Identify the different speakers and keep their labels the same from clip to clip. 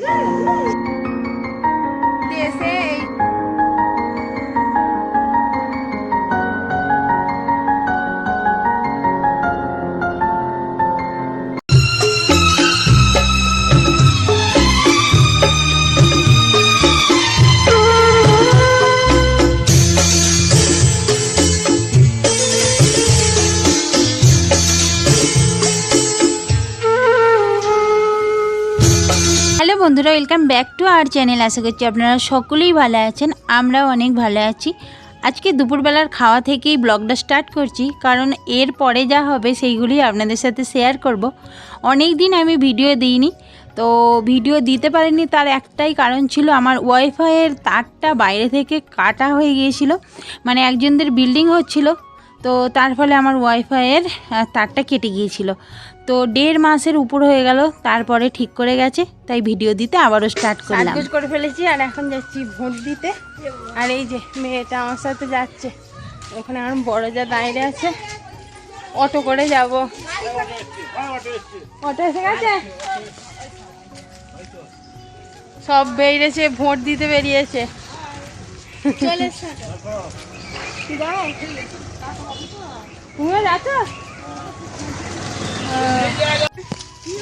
Speaker 1: ¡Sí! বন্ধুরা welcome back to our channel আশা করছি আপনারা সকলেই ভালো আছেন, আমরাও অনেক ভালো আছি। আজকে দুপুরবেলার খাওয়া থেকেই ব্লগটা স্টার্ট করছি, কারণ এর পরে যা হবে সেইগুলি আপনাদের সাথে শেয়ার করব। অনেক দিন আমি ভিডিও দিইনি, তো ভিডিও দিতে পারিনি, তার একটাই কারণ ছিল আমার ওয়াইফাইয়ের তারটা বাইরে থেকে কাটা হয়ে গিয়েছিল মানে একজনদের বিল্ডিং হচ্ছিল, তো তার ফলে আমার ওয়াইফাইয়ের তারটা কেটে গিয়েছিল। তো দেড় মাসের উপর হয়ে গেল তারপরে ঠিক করে গেছে তাই ভিডিও দিতে আবারও স্টার্ট করলাম।
Speaker 2: করে ফেলেছি আর এখন যাচ্ছি ভোট দিতে। আর এই যে মেয়েটা আমার সাথে যাচ্ছে ওখানে আমার বড় যা দাঁড়িয়ে আছে অটো করে যাব। অটো এসে গেছে? সব বেরিয়েছে ভোট দিতে বেরিয়েছে। তুমিও যাচ্ছ?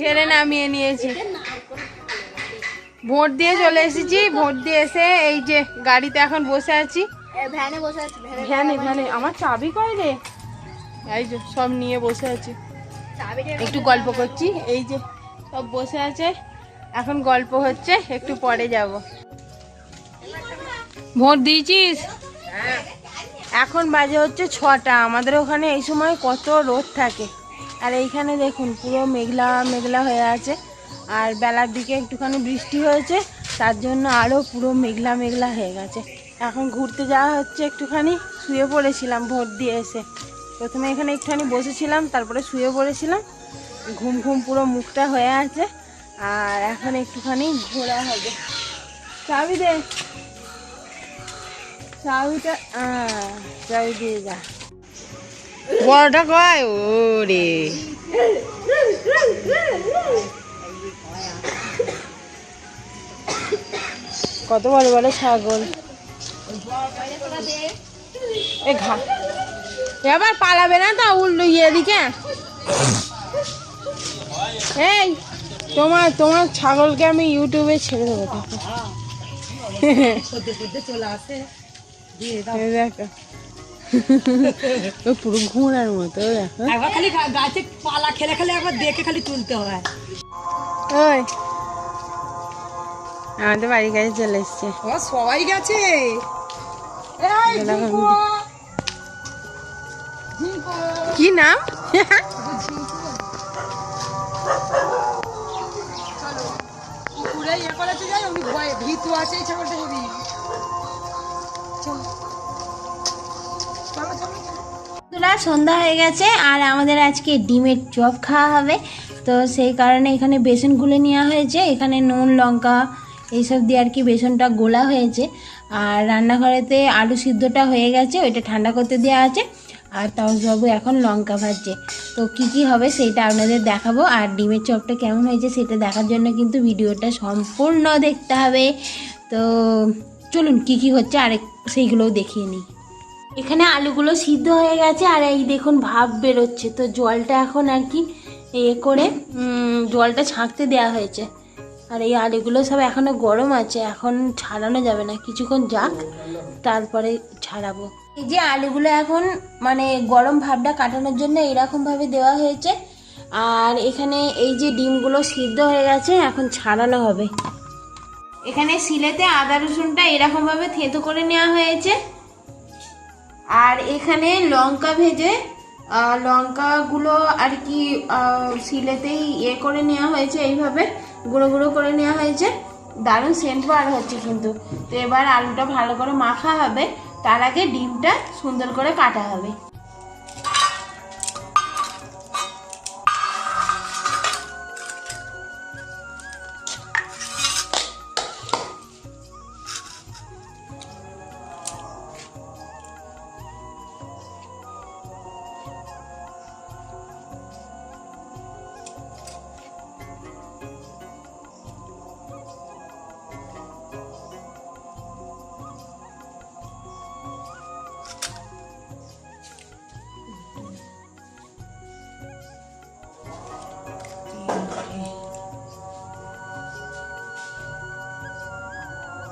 Speaker 2: ঠেলে নামিয়ে নিয়েছি। ভোট দিয়ে চলে এসেছি। ভোট দিয়ে এসে এই যে গাড়িতে এখন বসে আছি।
Speaker 3: ভ্যানে বসে আছি ভ্যানে
Speaker 2: ভ্যানে ভ্যানে আমার চাবি কই রে? এই যে সব নিয়ে বসে আছি। একটু গল্প করছি। এই যে সব বসে আছে। এখন গল্প হচ্ছে একটু পরে যাব। ভোট দিয়েছিস? এখন বাজে হচ্ছে ছটা। আমাদের ওখানে এই সময় কত রোদ থাকে। আর এইখানে দেখুন, পুরো মেঘলা মেঘলা হয়ে আছে। আর বেলার দিকে একটুখানি বৃষ্টি হয়েছে, তার জন্য আরও পুরো মেঘলা মেঘলা হয়ে গেছে। এখন ঘুরতে যাওয়া হচ্ছে একটুখানি, শুয়ে পড়েছিলাম ভোট দিয়ে এসে। প্রথমে এখানে একটুখানি বসেছিলাম, তারপরে শুয়ে পড়েছিলাম। ঘুম ঘুম পুরো মুখটা হয়ে আছে, আর এখন একটুখানি ঘোরা হবে। চাবি দে। চাবিটা চাবি দিয়ে যা। বড়টা কয়? ওরে। কত বড় বড় ছাগল। এ ঘা। এবার পালাবে না তো উল্টো ইয়ে দিকে? এই তোমার তোমার ছাগলকে আমি ইউটিউবে ছেড়ে দেবো দেখো। পুরো ঘোড়ার মতো দেখো।
Speaker 4: একবার খালি গাছে পালা খেলে খেলে একবার দেখে খালি তুলতে হয়।
Speaker 2: ওই। আমাদের বাড়ির কাছে চলে এসছে।
Speaker 4: ও সবাই গেছে।
Speaker 2: কি নাম?
Speaker 4: পুকুরে ইয়ে করেছে যাই উনি ভয়ে ভীতু আছে চলো চলো চলো।
Speaker 1: বন্ধুরা, সন্ধ্যা হয়ে গেছে আর আমাদের আজকে ডিমের চপ খাওয়া হবে। তো সেই কারণে এখানে বেসন গুলে নেওয়া হয়েছে। এখানে নুন, লঙ্কা এইসব দিয়ে আর কি বেসনটা গোলা হয়েছে। আর রান্নাঘরেতে আলু সিদ্ধটা হয়ে গেছে, ওইটা ঠান্ডা করতে দেওয়া আছে। আর তাওসবাবু এখন লঙ্কা ভাজছে। তো কি কি হবে সেটা আপনাদের দেখাবো। আর ডিমের চপটা কেমন হয়েছে সেটা দেখার জন্য কিন্তু ভিডিওটা সম্পূর্ণ দেখতে হবে। তো চলুন কি কি হচ্ছে, আরেক সেইগুলোও দেখিয়ে নিই। এখানে আলুগুলো সিদ্ধ হয়ে গেছে, আর এই দেখুন ভাব বেরোচ্ছে। তো জলটা এখন আর কি এ করে জলটা ছাঁকতে দেওয়া হয়েছে। আর এই আলুগুলো সব এখনও গরম আছে, এখন ছাড়ানো যাবে না, কিছুক্ষণ যাক, তারপরে ছাড়াবো। এই যে আলুগুলো এখন মানে গরম ভাবটা কাটানোর জন্য এরকমভাবে দেওয়া হয়েছে, আর এখানে এই যে ডিমগুলো সিদ্ধ হয়ে গেছে, এখন ছাড়ানো হবে। এখানে সিলেতে আদা রসুনটা এরকমভাবে থেঁতো করে নেওয়া হয়েছে। আর এখানে লঙ্কা ভেজে লঙ্কাগুলো আর কি শিলেতেই ইয়ে করে নেওয়া হয়েছে, এইভাবে
Speaker 3: গুঁড়ো গুঁড়ো করে নেওয়া হয়েছে। দারুণ সেন্ট বার হচ্ছে কিন্তু। তো এবার আলুটা ভালো করে মাখা হবে, তার আগে ডিমটা সুন্দর করে কাটা হবে।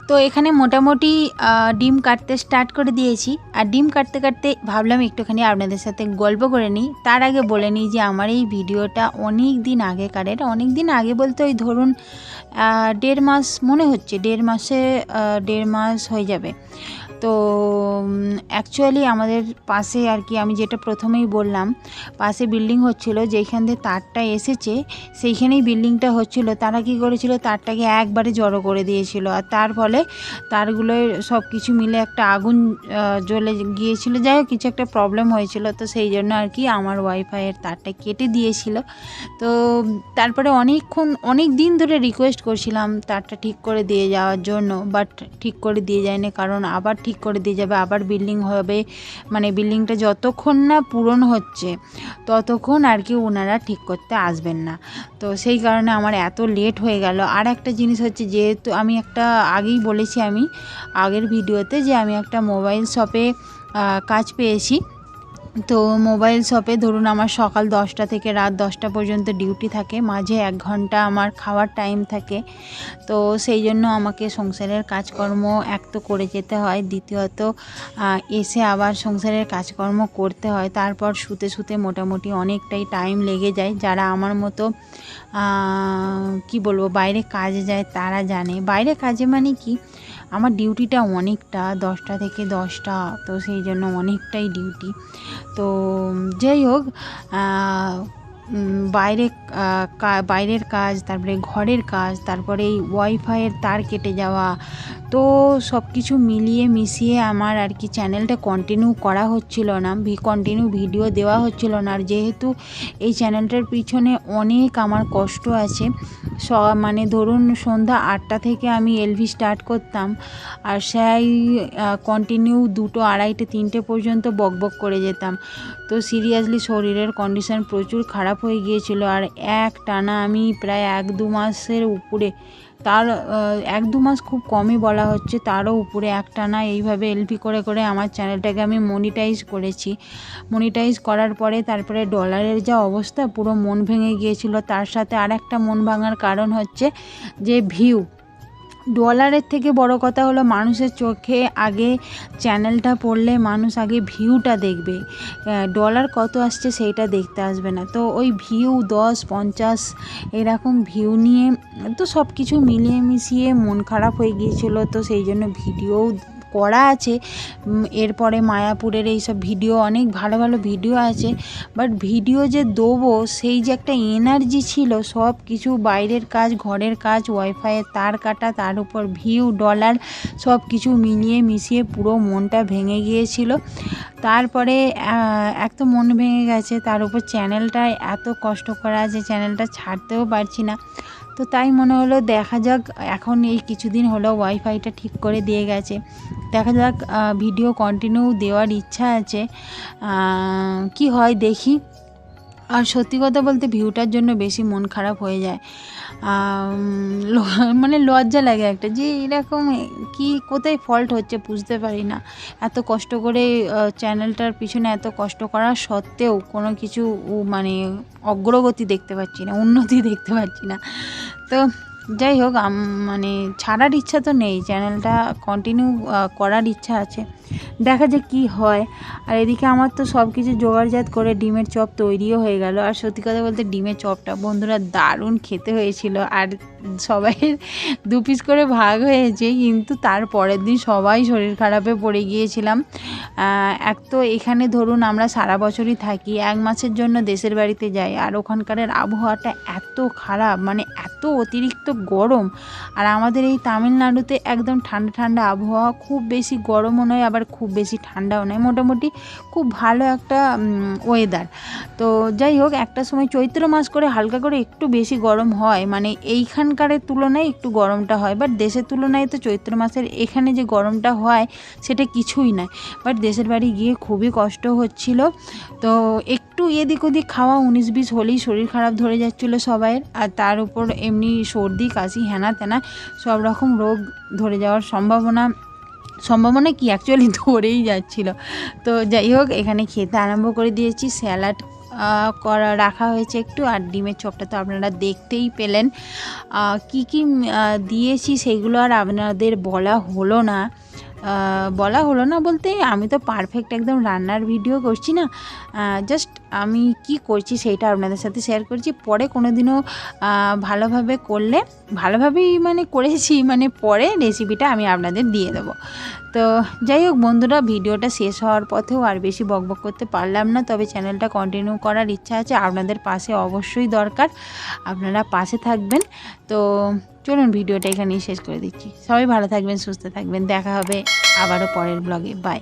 Speaker 1: তো এখানে মোটামুটি ডিম কাটতে স্টার্ট করে দিয়েছি। আর ডিম কাটতে কাটতে ভাবলাম একটুখানি আপনাদের সাথে গল্প করে নিই। তার আগে বলে নিই যে আমার এই ভিডিওটা অনেক দিন আগেকারের অনেক দিন আগে বলতে ওই ধরুন দেড় মাস, মনে হচ্ছে দেড় মাসে দেড় মাস হয়ে যাবে। তো অ্যাকচুয়ালি আমাদের পাশে আর কি আমি যেটা প্রথমেই বললাম, পাশে বিল্ডিং হচ্ছিল যেখান দিয়ে তারটা এসেছে, সেইখানেই বিল্ডিংটা হচ্ছিল। তারা কি করেছিল? তারটাকে একবারে জড়ো করে দিয়েছিল। আর তার ফলে তারগুলো সব কিছু মিলে একটা আগুন জ্বলে গিয়েছিল। যাই হোক, কিছু একটা প্রবলেম হয়েছিল। তো সেই জন্য আর কি আমার ওয়াইফাইয়ের তারটা কেটে দিয়েছিল। তো, তারপরে অনেকক্ষণ অনেক দিন ধরে রিকোয়েস্ট করছিলাম তারটা ঠিক করে দিয়ে যাওয়ার জন্য বাট ঠিক করে দিয়ে যায়নি। কারণ আবার ঠিক করে দিয়ে যাবে, আবার বিল্ডিং হবে। মানে বিল্ডিংটা যতক্ষণ না পূরণ হচ্ছে, ততক্ষণ আর কি ওনারা ঠিক করতে আসবেন না। তো সেই কারণে আমার এত লেট হয়ে গেল। আর একটা জিনিস হচ্ছে যেহেতু আমি একটা, আগেই বলেছি আমি আগের ভিডিওতে যে আমি একটা মোবাইল শপে কাজ পেয়েছি। তো মোবাইল শপে ধরুন আমার সকাল দশটা থেকে রাত দশটা পর্যন্ত ডিউটি থাকে, মাঝে এক ঘণ্টা আমার খাওয়ার টাইম থাকে। তো সেই জন্য আমাকে সংসারের কাজকর্ম এক তো করে যেতে হয়, দ্বিতীয়ত এসে আবার সংসারের কাজকর্ম করতে হয়। তারপর শুতে শুতে মোটামুটি অনেকটাই টাইম লেগে যায়। যারা আমার মতো কি বলব, বাইরে কাজে যায় তারা জানে। বাইরে কাজে মানে কি? আমার ডিউটিটা অনেকটা দশটা থেকে দশটা তো সেই জন্য অনেকটাই ডিউটি। তো যাই হোক বাইরে বাইরের কাজ, তারপরে ঘরের কাজ, তারপরে এই ওয়াইফাইয়ের তার কেটে যাওয়া। তো সব কিছু মিলিয়ে মিশিয়ে আমার আর কি চ্যানেলটা কন্টিনিউ করা হচ্ছিল না, ভি কন্টিনিউ ভিডিও দেওয়া হচ্ছিল না। আর যেহেতু এই চ্যানেলটার পিছনে অনেক আমার কষ্ট আছে, স মানে ধরুন সন্ধ্যা আটটা থেকে আমি এলভি স্টার্ট করতাম, আর সেই কন্টিনিউ দুটো আড়াইটে, তিনটে পর্যন্ত বকবক করে যেতাম। তো সিরিয়াসলি শরীরের কন্ডিশন প্রচুর খারাপ হয়ে গিয়েছিল। আর এক টানা আমি প্রায় এক দু মাসের উপরে, তার এক দু মাস খুব কমই বলা হচ্ছে, তারও উপরে এক টানা এইভাবে এলপি করে করে আমার চ্যানেলটাকে আমি মনিটাইজ করেছি। মনিটাইজ করার পরে তারপরে ডলারের যা অবস্থা, পুরো মন ভেঙে গিয়েছিল। তার সাথে আর একটা মন ভাঙার কারণ হচ্ছে যে ভিউ ডলারের থেকে বড় কথা হলো মানুষের চোখে আগে চ্যানেলটা পড়লে মানুষ আগে ভিউটা দেখবে। ডলার কত আসছে সেইটা দেখতে আসবে না। তো ওই ভিউ দশ, পঞ্চাশ এরকম ভিউ নিয়ে তো সব কিছু মিলিয়ে মিশিয়ে মন খারাপ হয়ে গিয়েছিল। তো সেই জন্য ভিডিও করা আছে। এরপরে মায়াপুরের এইসব ভিডিও, অনেক ভালো ভালো ভিডিও আছে। বাট ভিডিও যে দেবো, সেই যে একটা এনার্জি ছিল, সব কিছু বাইরের কাজ, ঘরের কাজ ওয়াইফাইয়ের তার কাটা, তার উপর ভিউ ডলার সব কিছু মিলিয়ে মিশিয়ে পুরো মনটা ভেঙে গিয়েছিল। তারপরে এক তো মন ভেঙে গেছে, তার উপর চ্যানেলটা এত কষ্ট করা আছে চ্যানেলটা ছাড়তেও পারছি না। তো তাই মনে হলো দেখা যাক, এখন এই কিছুদিন হলো ওয়াইফাইটা ঠিক করে দিয়ে গেছে। দেখা যাক ভিডিও কন্টিনিউ দেওয়ার ইচ্ছা আছে। কি হয় দেখি। আর সত্যি কথা বলতে ভিউটার জন্য বেশি মন খারাপ হয়ে যায়। মানে লজ্জা লাগে একটা যে এরকম কি, কোথায় ফল্ট হচ্ছে বুঝতে পারি না। এত কষ্ট করে চ্যানেলটার পিছনে এত কষ্ট করা সত্ত্বেও কোনো কিছু মানে অগ্রগতি দেখতে পাচ্ছি না, উন্নতি দেখতে পাচ্ছি না। তো যাই হোক মানে ছাড়ার ইচ্ছা তো নেই, চ্যানেলটা কন্টিনিউ করার ইচ্ছা আছে। দেখা যাক কী হয়। আর এদিকে আমার তো সব কিছু জোগাড়জাত করে ডিমের চপ তৈরিও হয়ে গেল। আর সত্যি কথা বলতে ডিমের চপটা বন্ধুরা দারুণ খেতে হয়েছিল। আর সবাই দু পিস করে ভাগ হয়েছে, কিন্তু তার পরের দিন সবাই শরীর খারাপে পড়ে গিয়েছিলাম। এক তো এখানে ধরুন আমরা সারা বছরই থাকি, এক মাসের জন্য দেশের বাড়িতে যাই, আর ওখানকার আবহাওয়াটা এত খারাপ মানে এত অতিরিক্ত গরম। আর আমাদের এই তামিলনাড়ুতে একদম ঠান্ডা ঠান্ডা আবহাওয়া, খুব বেশি গরমও নয়, আবার খুব বেশি ঠান্ডাও নয়। মোটামুটি খুব ভালো একটা ওয়েদার তো যাই হোক, একটা সময় চৈত্র মাস করে হালকা করে একটু বেশি গরম হয়। মানে এইখানকারের তুলনায় একটু গরমটা হয় বাট দেশের তুলনায় তো চৈত্র মাসের এখানে যে গরমটা হয়, সেটা কিছুই নয়। বাট দেশের বাড়ি গিয়ে খুবই কষ্ট হচ্ছিল। তো একটু এদিক ওদিক খাওয়া, উনিশ বিশ হলেই শরীর খারাপ ধরে যাচ্ছিল সবাইয়ের। আর তার উপর এমনি সর্দি, কাশি, হেনা তেনা, সব রকম রোগ ধরে যাওয়ার সম্ভাবনা সম্ভাবনা কি অ্যাকচুয়ালি ধরেই যাচ্ছিল। তো যাই হোক, এখানে খেতে আরম্ভ করে দিয়েছি। স্যালাড করা রাখা হয়েছে একটু। আর ডিমের চপটা তো আপনারা দেখতেই পেলেন। কি কি দিয়েছি সেগুলো আর আপনাদের বলা হলো না। বলা হলো না বলতে, আমি তো পারফেক্ট একদম রান্নার ভিডিও করছি না। জাস্ট আমি কি করছি সেইটা আপনাদের সাথে শেয়ার করছি। পরে কোনো দিনও ভালোভাবে করলে, ভালোভাবেই মানে করেছি মানে পরে রেসিপিটা আমি আপনাদের দিয়ে দেবো। তো যাই হোক বন্ধুরা ভিডিওটা শেষ হওয়ার পথেও আর বেশি বকবক করতে পারলাম না, তবে চ্যানেলটা কন্টিনিউ করার ইচ্ছা আছে, আপনাদের পাশে অবশ্যই দরকার, আপনারা পাশে থাকবেন। তো চলুন ভিডিওটা এখানেই শেষ করে দিচ্ছি। সবাই ভালো থাকবেন, সুস্থ থাকবেন। দেখা হবে আবারও পরের ব্লগে বাই